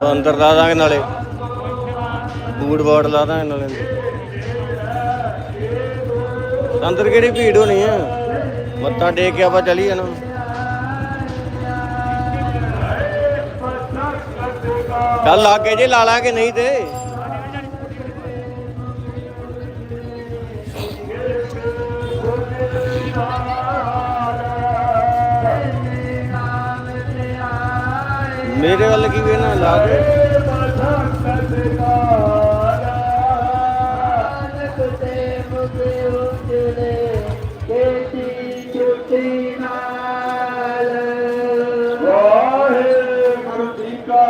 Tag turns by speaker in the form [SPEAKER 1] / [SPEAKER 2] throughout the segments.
[SPEAKER 1] ਅੰਦਰ ਲਾ ਦਾਂਗੇ ਨਾਲੇ। ਬੂਟ ਬਾਟ ਲਾ ਦਾਂਗੇ ਨਾਲੇ। ਅੰਦਰ ਕਿਹੜੀ ਭੀੜ ਹੋਣੀ ਆ? ਮੱਥਾ ਟੇਕ ਕੇ ਆਪਾਂ ਚਲੀ ਜਾਣਾ ਚੱਲ ਲਾਗੇ ਜੇ ਲਾ ਲਾਂਗੇ, ਨਹੀਂ ਤੇ। ਮੇਰੇ ਵੱਲ ਕੀ ਕਹਿਣਾ ਲਾ ਦੇ
[SPEAKER 2] ਵਾਹਿਗੁਰੂ ਜੀ ਕਾ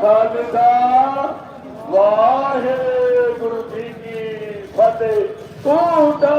[SPEAKER 2] ਖਾਲਸਾ ਵਾਹਿਗੁਰੂ ਜੀ ਕੀ ਫਤਿਹ ਤੂੰ ਦਾ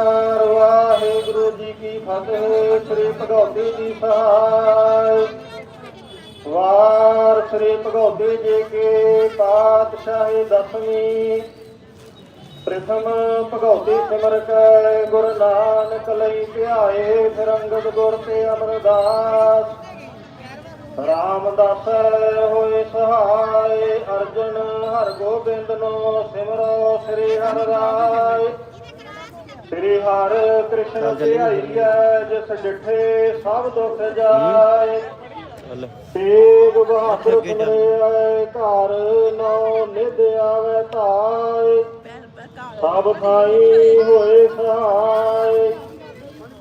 [SPEAKER 2] ਵਾਹਿਗੁਰੂ ਜੀ ਕੀ ਫਤਿਹ, ਸ੍ਰੀ ਭਗਵਤੀ ਜੀ ਸਹਾਇ ਵਾਰ ਸ੍ਰੀ ਭਗਵਤੀ ਜੀ ਕੀ ਪਾਤਸ਼ਾਹੀ ਦਸਵੀਂ। ਪ੍ਰਥਮ ਭਗਵਤੀ ਸਿਮਰ ਕੈ, ਗੁਰੂ ਨਾਨਕ ਲਈ ਧਿਆਏ ਫਿਰ ਗੁਰ ਤੇ ਅਮਰਦਾਸ। ਰਾਮਦਾਸ ਹੋਏ ਸਹਾਇ ਅਰਜਨ ਹਰ ਗੋਬਿੰਦ ਨੂੰ ਸਿਮਰੋ ਸ੍ਰੀ ਹਰਿ ਰਾਏ ਸ੍ਰੀ ਹਰਿ ਕ੍ਰਿਸ਼ਨ ਧਿਆਈਐ ਜਿਸ ਡਿਠੇ ਸਭ ਦੁਖ ਜਾਏ। ਤੇਗ ਬਹਾਦਰ ਸਿਮਰਿਆ ਘਰ ਨੌ ਨਿਧ ਆਵੇ ਧਾਇ ਸਭ ਥਾਈ ਹੋਏ ਸਹਾਇ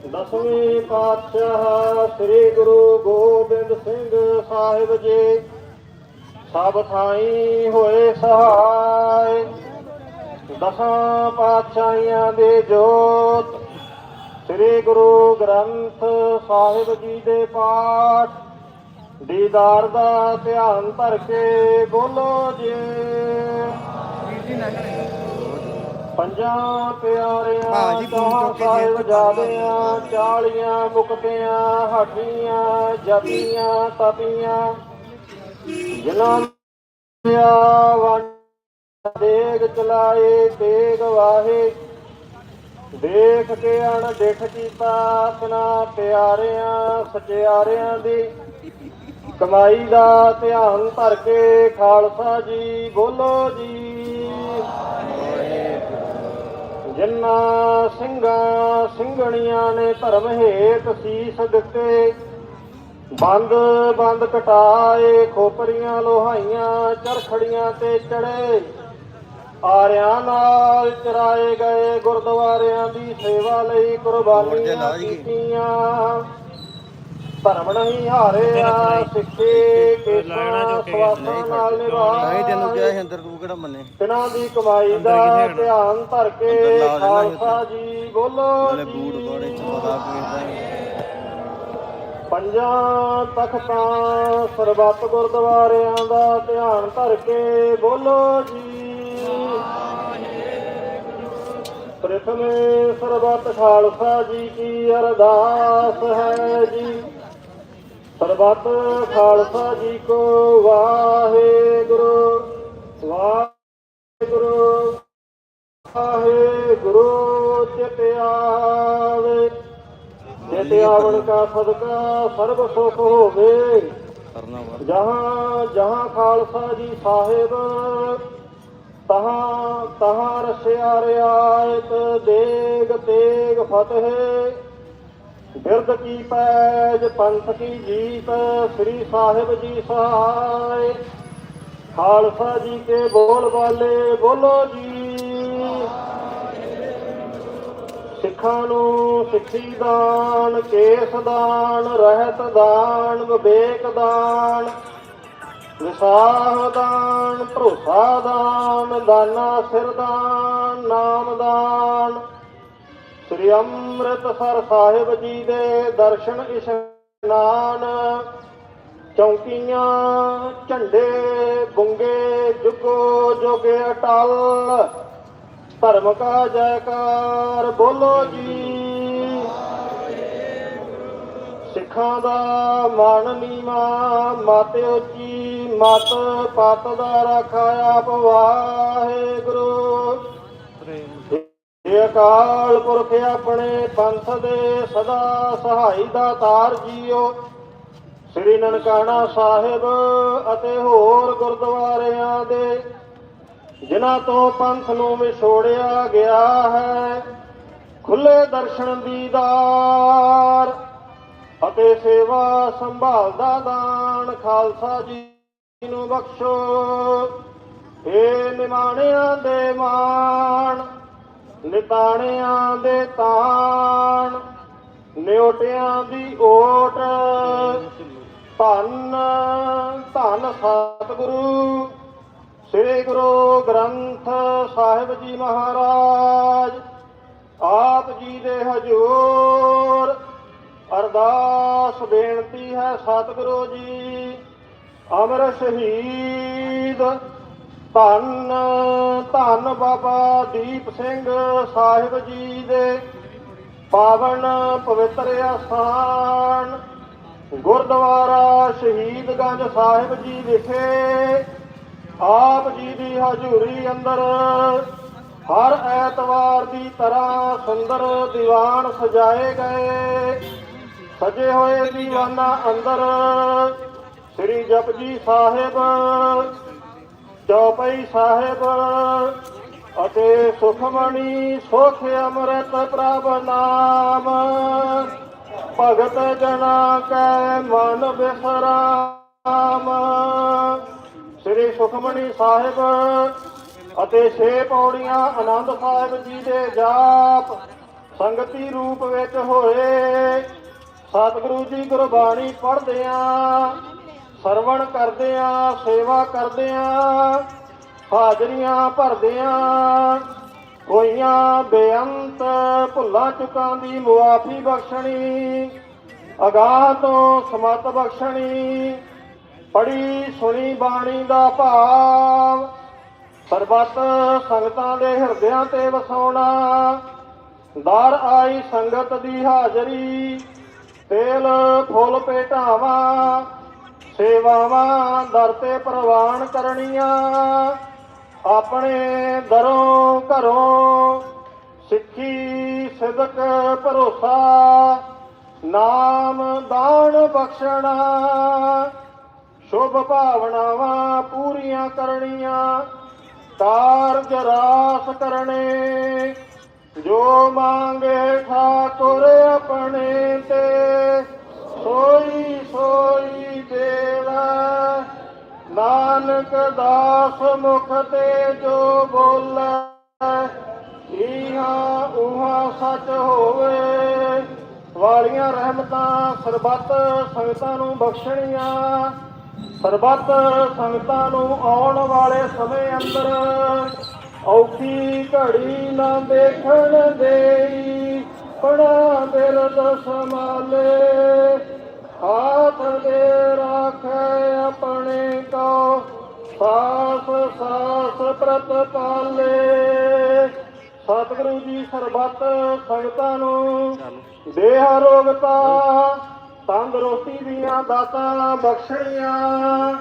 [SPEAKER 2] ਦਸਵੇਂ ਪਾਤਸ਼ਾਹ ਸ੍ਰੀ ਗੁਰੂ ਗੋਬਿੰਦ ਸਿੰਘ ਸਾਹਿਬ ਜੀ ਸਭ ਥਾਈ ਹੋਏ ਸਹਾਇ ਦਸਾਂ ਪਾਤਸ਼ਾਹੀਆਂ ਦੇ ਜੋਤ ਸ੍ਰੀ ਗੁਰੂ ਗ੍ਰੰਥ ਸਾਹਿਬ ਜੀ ਦੇ ਪਾਠ ਦੀਦਾਰ ਦਾ ਧਿਆਨ ਧਰ ਕੇ ਬੋਲੋ ਜੀ। ਪੰਜਾਂ ਪਿਆਰਿਆਂ ਦਾ ਸਾਹਿਬ ਜਾਦਿਆਂ ਚਾਲੀਆਂ ਮੁਕਤਿਆਂ ਹੱਡੀਆਂ ਜਪੀਆਂ ਤਪੀਆਂ ਜਿਨ੍ਹਾਂ ਵੰਡ ਦੇਗ ਚਲਾਏ, ਤੇਗ ਵਾਹੇ। ਦੇਖ ਕੇ ਅਣ ਦੇਖ ਕੀਤਾ ਆਪਣਾ ਪਿਆਰਿਆਂ, ਸਚਿਆਰਿਆਂ ਦੀ। ਕਮਾਈ ਦਾ ਧਿਆਨ ਧਰ ਕੇ ਖਾਲਸਾ ਜੀ, ਬੋਲੋ ਜੀ। ਜਿਨ੍ਹਾਂ ਸਿੰਘਾਂ, ਸਿੰਘਣੀਆਂ ਨੇ ਧਰਮ ਹੇਤ ਸੀਸ ਦਿੱਤੇ, ਬੰਦ ਬੰਦ ਕਟਾਏ, ਖੋਪਰੀਆਂ, ਲੋਹਾਈਆਂ, ਚਰਖੜੀਆਂ ਤੇ ਚੜੇ। ਆਰਿਆਂ ਨਾਲ ਚਰਾਏ ਗਏ ਗੁਰਦੁਆਰਿਆਂ ਦੀ ਸੇਵਾ ਲਈ ਕੁਰਬਾਨੀਆਂ ਕੀਤੀਆਂ। ਧਰਮ ਨਹੀਂ ਹਾਰਿਆ ਸਿੱਖੇ ਕੇ ਸਵਾਸਾਂ ਨਾਲ
[SPEAKER 1] ਨਹੀਂ ਤੈਨੂੰ ਕਿਹਾ ਸੀ ਅੰਦਰ ਤੂੰ ਕਿਹੜਾ ਮੰਨੇ?
[SPEAKER 2] ਤਿਨਾਂ ਦੀ ਕਮਾਈ ਦਾ ਧਿਆਨ ਧਰ ਕੇ ਖਾਲਸਾ ਜੀ ਬੋਲੋ
[SPEAKER 1] ਨਾਲੇ ਬੂਟ
[SPEAKER 2] ਜੀ
[SPEAKER 1] ਬਾੜੇ ਚ ਪਤਾ ਪੀਂਦਾ
[SPEAKER 2] ਪੰਜਾਂ ਤਖਤਾਂ ਸਰਬੱਤ ਗੁਰਦੁਆਰਿਆਂ ਦਾ ਧਿਆਨ ਧਰ ਕੇ ਬੋਲੋ ਜੀ। ਪ੍ਰਥਮੇ ਸਰਬੱਤ ਖਾਲਸਾ ਜੀ ਕੀ ਅਰਦਾਸ ਹੈ ਜੀ। ਸਰਬੱਤ ਖਾਲਸਾ ਜੀ ਕੋ ਵਾਹਿਗੁਰੂ ਵਾਹਿਗੁਰੂ ਵਾਹਿਗੁਰੂ ਚਿਤ ਆਵੇ। ਚਿਤ ਆਵਣ ਕਾ ਸਦਕਾ ਸਰਬ ਸੁਖ ਹੋਵੇ। ਜਹਾਂ ਜਹਾਂ ਖਾਲਸਾ ਜੀ ਸਾਹਿਬ ਤਹਾਂ ਤਹਾਂ ਰਸਿਆ ਰਿਆਇਤ ਦੇਗ ਤੇਗ ਫਤਿਹ। ਬਿਰਦ ਕੀ ਪੈਜ ਪੰਥ ਕੀ ਜੀਤ, ਸ੍ਰੀ ਸਾਹਿਬ ਜੀ ਸਹਾਇ। ਖਾਲਸਾ ਜੀ ਕੇ ਬੋਲ ਵਾਲੇ ਬੋਲੋ ਜੀ। ਸਿੱਖਾਂ ਨੂੰ ਸਿੱਖੀ ਦਾਨ, ਕੇਸ ਦਾਨ, ਰਹਿਤ ਦਾਨ, ਵਿਵੇਕ ਦਾਨ। ਵਿਸਾਹ ਦਾਨ, ਭਰੋਸਾ ਦਾਨ, ਦਾਨਾ ਸਿਰ ਦਾਨ, ਨਾਮ ਦਾਨ। ਸ੍ਰੀ ਅੰਮ੍ਰਿਤਸਰ ਸਾਹਿਬ ਜੀ ਦੇ ਦਰਸ਼ਨ ਇਸ਼ਨਾਨ, ਚੌਕੀਆਂ, ਝੰਡੇ, ਬੁੰਗੇ, ਜੁਗੋ ਜੋਗੇ ਅਟਲ। ਧਰਮ ਕਾ ਜੈਕਾਰ, ਬੋਲੋ ਜੀ। ਸਿੱਖਾਂ ਦਾ ਮਨ ਨੀਵਾ, ਮਤ ਉੱਚੀ, ਮਤ ਪਤ ਦਾ ਰੱਖਾ ਆਪ ਵਾਹਿਗੁਰੂ ਇਹ ਅਕਾਲ ਪੁਰਖ ਆਪਣੇ ਪੰਥ ਦੇ ਸਦਾ ਸਹਾਈ ਦਾ ਤਾਰ ਜੀਓ। ਸ੍ਰੀ ਨਨਕਾਣਾ ਸਾਹਿਬ ਅਤੇ ਹੋਰ ਗੁਰਦੁਆਰਿਆਂ ਦੇ, ਜਿਨ੍ਹਾਂ ਤੋਂ ਪੰਥ ਨੂੰ ਵਿਛੋੜਿਆ ਗਿਆ ਹੈ, ਖੁੱਲੇ ਦਰਸ਼ਨ ਦੀਦਾਰ ਅਤੇ ਸੇਵਾ ਸੰਭਾਲ ਦਾ ਦਾਨ ਖਾਲਸਾ ਜੀ ਨੂੰ ਬਖਸ਼ੋ। ਏ ਨਿਮਾਣਿਆਂ ਦੇ ਮਾਣ, ਨਿਤਾਣਿਆਂ ਦੇ ਤਾਣ, ਨਿਉਟਿਆਂ ਦੀ ਓਟ, ਧੰਨ ਧੰਨ ਸਤਿਗੁਰੂ, ਸ੍ਰੀ ਗੁਰੂ ਗ੍ਰੰਥ ਸਾਹਿਬ ਜੀ ਮਹਾਰਾਜ, ਆਪ ਜੀ ਦੇ ਹਜੂਰ ਅਰਦਾਸ ਬੇਨਤੀ ਹੈ ਸਤਿਗੁਰੂ ਜੀ। ਅਮਰ ਸ਼ਹੀਦ। ਧੰਨ ਧੰਨ ਬਾਬਾ ਦੀਪ ਸਿੰਘ ਸਾਹਿਬ ਜੀ ਦੇ ਪਾਵਨ ਪਵਿੱਤਰ ਅਸਥਾਨ। ਗੁਰਦੁਆਰਾ ਸ਼ਹੀਦਗੰਜ ਸਾਹਿਬ ਜੀ ਵਿਖੇ ਆਪ ਜੀ ਦੀ ਹਜ਼ੂਰੀ ਅੰਦਰ ਹਰ ਐਤਵਾਰ ਦੀ ਤਰ੍ਹਾਂ ਸੁੰਦਰ ਦੀਵਾਨ ਸਜਾਏ ਗਏ। ਸਜੇ ਹੋਏ ਦੀਵਾਨਾਂ ਅੰਦਰ। ਸ੍ਰੀ ਜਪਜੀ ਸਾਹਿਬ, ਚੌਪਈ ਸਾਹਿਬ ਅਤੇ ਸੁਖਮਣੀ ਸੁਖ ਅੰਮ੍ਰਿਤ ਪ੍ਰਭ ਨਾਮ। ਭਗਤ ਜਨਾ ਕੈ ਮਨ ਬਿਸਰਾਮ। ਸ੍ਰੀ ਸੁਖਮਣੀ ਸਾਹਿਬ ਅਤੇ ਛੇ ਪੌੜੀਆਂ ਆਨੰਦ ਸਾਹਿਬ ਜੀ ਦੇ ਜਾਪ ਸੰਗਤੀ ਰੂਪ ਵਿੱਚ ਹੋਏ। ਸਤਿਗੁਰੂ ਜੀ ਗੁਰਬਾਣੀ ਪੜ੍ਹਦੇ ਆਂ ਸਰਵਣ ਕਰਦੇ ਆਂ ਸੇਵਾ ਕਰਦੇ ਆਂ ਹਾਜ਼ਰੀਆਂ ਭਰਦੇ ਆਂ ਕੋਈਆਂ ਬੇਅੰਤ ਭੁੱਲਾਂ ਚੁੱਕਾਂ ਦੀ ਮੁਆਫੀ ਬਖਸ਼ਣੀ, ਅਗਾਹ ਤੋਂ ਸਮਤ ਬਖਸ਼ਣੀ ਪੜੀ ਸੁਣੀ ਬਾਣੀ ਦਾ ਭਾਵ, ਸਰਬੱਤ ਸੰਗਤਾਂ ਦੇ ਹਿਰਦਿਆਂ ਤੇ ਵਸਾਉਣਾ, ਦਰ ਆਈ ਸੰਗਤ ਦੀ ਹਾਜ਼ਰੀ ਤੇਲ ਫੁੱਲ ਭੇਟਾਵਾਂ ਸੇਵਾਵਾਂ ਦਰ ਤੇ ਪ੍ਰਵਾਨ ਕਰਨੀਆਂ। ਆਪਣੇ ਦਰੋਂ ਘਰੋਂ ਸਿੱਖੀ, ਸਿਦਕ, ਭਰੋਸਾ, ਨਾਮ ਦਾਨ ਬਖਸ਼ਣਾ, ਸ਼ੁਭ ਭਾਵਨਾਵਾਂ ਪੂਰੀਆਂ ਕਰਨੀਆਂ, ਕਾਰਜ ਰਾਸ ਕਰਨੇ। ਜੋ ਮੰਗੇ ਠਾਕੁਰ ਆਪਣੇ ਤੇ, ਸੋਈ ਸੋਈ ਦੇਵਾ ਨਾਨਕ ਦਾਸ ਮੁਖ ਤੇ ਜੋ ਬੋਲੇ ਇਹਾਂ ਉਹਾਂ ਸੱਚ ਹੋਵੇ। ਵਾਲੀਆਂ ਰਹਿਮਤਾਂ ਸਰਬੱਤ ਸੰਗਤਾਂ ਨੂੰ ਬਖਸ਼ਣੀਆਂ। ਸਰਬੱਤ ਸੰਗਤਾਂ ਨੂੰ ਆਉਣ ਵਾਲੇ ਸਮੇਂ ਅੰਦਰ ਔਖੀ ਘੜੀ ਨਾ ਦੇਖਣ ਦੇਈ ਪੜਾ ਦਿਲ ਦਸਮਾਲੇ ਹਾਥ ਦੇ ਰਾਖੇ ਆਪਣੇ ਕੋ ਸਾਸ ਸਾਸ ਪ੍ਰਤ ਪਾਲੇ। ਸਤਿਗੁਰੂ ਜੀ ਸਰਬੱਤ ਸੰਗਤਾਂ ਨੂੰ ਦੇਹ ਰੋਗਤਾ ਤੰਦਰੁਸਤੀ ਦੀਆਂ ਦਾਤਾਂ ਬਖਸ਼ਣੀਆਂ।